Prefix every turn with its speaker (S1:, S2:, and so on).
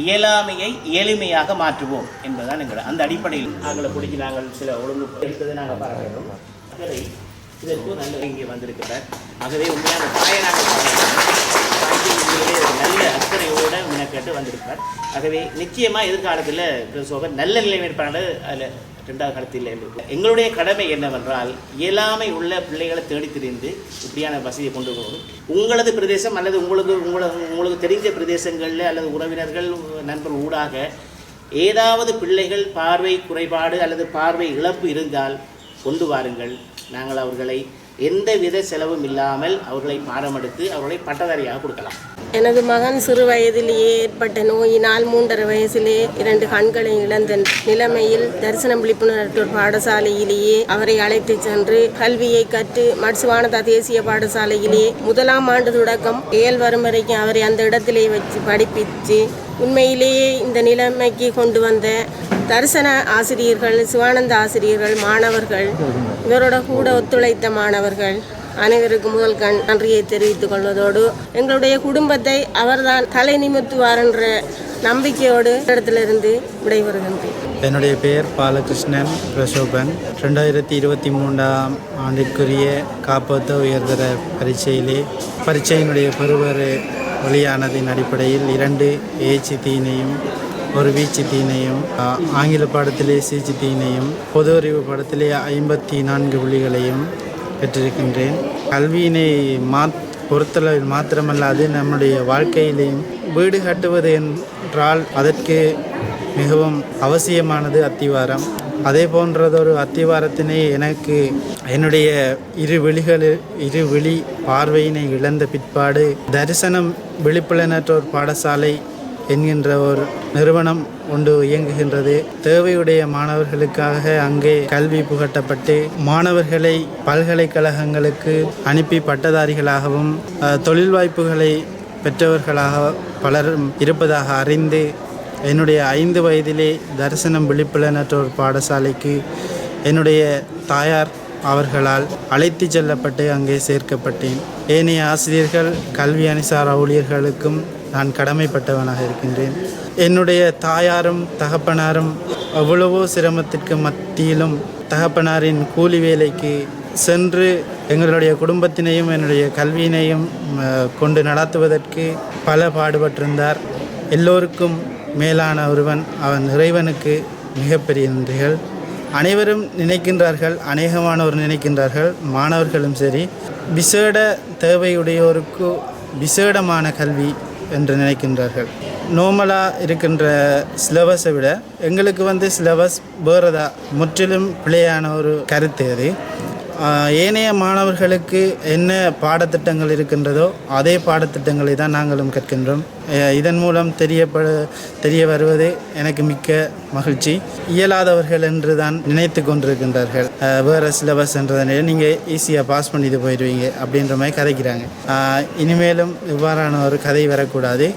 S1: இயலாமையை எளிமையாக மாற்றுவோம் என்பதுதான் எங்களை அந்த அடிப்படையில் நாங்களை பிடிச்சி நாங்கள் சில ஒழுங்கு எடுத்ததை நாங்கள் பாராட்டுகிறோம் அக்கறை இதற்கு நல்ல இங்கே வந்திருக்கிறார் ஆகவே உண்மையான தாயை நாங்கள் ஒரு நல்ல மெனக்கட்டு வந்திருப்பார் ஆகவே நிச்சயமாக எதிர்காலத்தில் கிறிஸ்தவர் நல்ல நிலைமைப்பாடு அதில் ரெண்டாவது காலத்தில் எங்களுடைய கடமை என்னவென்றால் இயலாமை உள்ள பிள்ளைகளை தேடி தெரிந்து இப்படியான வசதியை கொண்டு போகணும் உங்களது பிரதேசம் அல்லது உங்களுக்கு உங்களுக்கு உங்களுக்கு தெரிஞ்ச பிரதேசங்களில் அல்லது உறவினர்கள் நண்பர் ஊடாக ஏதாவது பிள்ளைகள் பார்வை குறைபாடு அல்லது பார்வை இழப்பு இருந்தால் கொண்டு வாருங்கள். நாங்கள் அவர்களை எந்தவித செலவும் இல்லாமல் அவர்களை பாடமெடுத்து அவர்களை பட்டதாரியாக கொடுக்கலாம்.
S2: எனது மகன் சிறு வயதிலேயே ஏற்பட்ட நோயினால் மூன்றரை வயசிலே இரண்டு கண்களை இழந்த நிலைமையில் தரிசனம் விழிப்புணர்வு பாடசாலையிலேயே அவரை அழைத்து சென்று கல்வியை கற்று மட்சுவானதா தேசிய பாடசாலையிலேயே முதலாம் ஆண்டு தொடக்கம் ஏழ் வரும் வரைக்கும் அவரை அந்த இடத்திலே வச்சு படிப்பித்து உண்மையிலேயே இந்த நிலைமைக்கு கொண்டு வந்த தரிசன ஆசிரியர்கள் சிவானந்த ஆசிரியர்கள் மாணவர்கள் இவரோட கூட ஒத்துழைத்த மாணவர்கள் அனைவருக்கும் முதல் கண் நன்றியை தெரிவித்துக் கொள்வதோடு எங்களுடைய குடும்பத்தை அவர்தான் தலை நிமித்துவார் என்ற நம்பிக்கையோடு இடத்திலிருந்து விடைபெறுகின்றேன்.
S3: என்னுடைய பெயர் பாலகிருஷ்ணன் பிரசோபன். ரெண்டாயிரத்தி இருபத்தி மூன்றாம் ஆண்டிற்குரிய காப்போத்த உயர்தர பரீட்சையிலே பரீட்சையினுடைய பெறுவர் வெளியானதின் அடிப்படையில் இரண்டு ஏச்சி தீனையும் ஒரு வீச்சு தீனையும் ஆங்கில பாடத்திலே சீச்சு தீனையும் பொது அறிவு பாடத்திலே ஐம்பத்தி நான்கு புள்ளிகளையும் பெற்றிருக்கின்றேன். கல்வியினை மா பொறுத்தளவில் மாத்திரமல்லாது நம்முடைய வாழ்க்கையிலேயும் வீடு கட்டுவது என்றால் அதற்கு மிகவும் அவசியமானது அத்திவாரம். அதே போன்றதொரு அத்திவாரத்தினை எனக்கு என்னுடைய இரு விழிகளில் இரு விழி பார்வையினை இழந்த பிற்பாடு தரிசனம் விழிப்புலனற்றோர் பாடசாலை என்கின்ற ஒரு நிறுவனம் ஒன்று இயங்குகின்றது. தேவையுடைய மாணவர்களுக்காக அங்கே கல்வி புகட்டப்பட்டு மாணவர்களை பல்கலைக்கழகங்களுக்கு அனுப்பி பட்டதாரிகளாகவும் தொழில் வாய்ப்புகளை பெற்றவர்களாக பலரும் இருப்பதாக அறிந்து என்னுடைய ஐந்து வயதிலே தரிசனம் விழிப்புலனற்றோர் பாடசாலைக்கு என்னுடைய தாயார் அவர்களால் அழைத்து செல்லப்பட்டு அங்கே சேர்க்கப்பட்டேன். ஏனைய ஆசிரியர்கள் கல்வி அணிசார் ஊழியர்களுக்கும் நான் கடமைப்பட்டவனாக இருக்கின்றேன். என்னுடைய தாயாரும் தகப்பனாரும் அவ்வளவோ சிரமத்திற்கு மத்தியிலும் தகப்பனாரின் கூலி வேலைக்கு சென்று எங்களுடைய குடும்பத்தினையும் என்னுடைய கல்வியினையும் கொண்டு நடத்துவதற்கு பல பாடுபட்டிருந்தார். எல்லோருக்கும் மேலான ஒருவன் அவன் இறைவனுக்கு மிகப்பெரிய நன்றிகள். அனைவரும் நினைக்கின்றார்கள் அநேகமானவர் நினைக்கின்றார்கள் மாணவர்களும் சரி. விசேட தேவையுடையோருக்கு விசேடமான கல்வி என்று நினைக்கின்றார்கள். நோமலாக இருக்கின்ற சிலபஸை விட எங்களுக்கு வந்து சிலபஸ் வேறதா முற்றிலும் பிழையான ஒரு கருத்து அது. ஏனைய மாணவர்களுக்கு என்ன பாடத்திட்டங்கள் இருக்கின்றதோ அதே பாடத்திட்டங்களை தான் நாங்களும் கற்கின்றோம். இதன் மூலம் தெரியப்பட தெரிய வருவது எனக்கு மிக்க மகிழ்ச்சி. இயலாதவர்கள் என்று தான் நினைத்து கொண்டிருக்கின்றார்கள். வேறு சிலபஸ் என்றதனால நீங்கள் ஈஸியாக பாஸ் பண்ணிட்டு போயிடுவீங்க அப்படின்ற மாதிரி கதைக்கிறாங்க. இனிமேலும் இவ்வாறான ஒரு கதை வரக்கூடாது.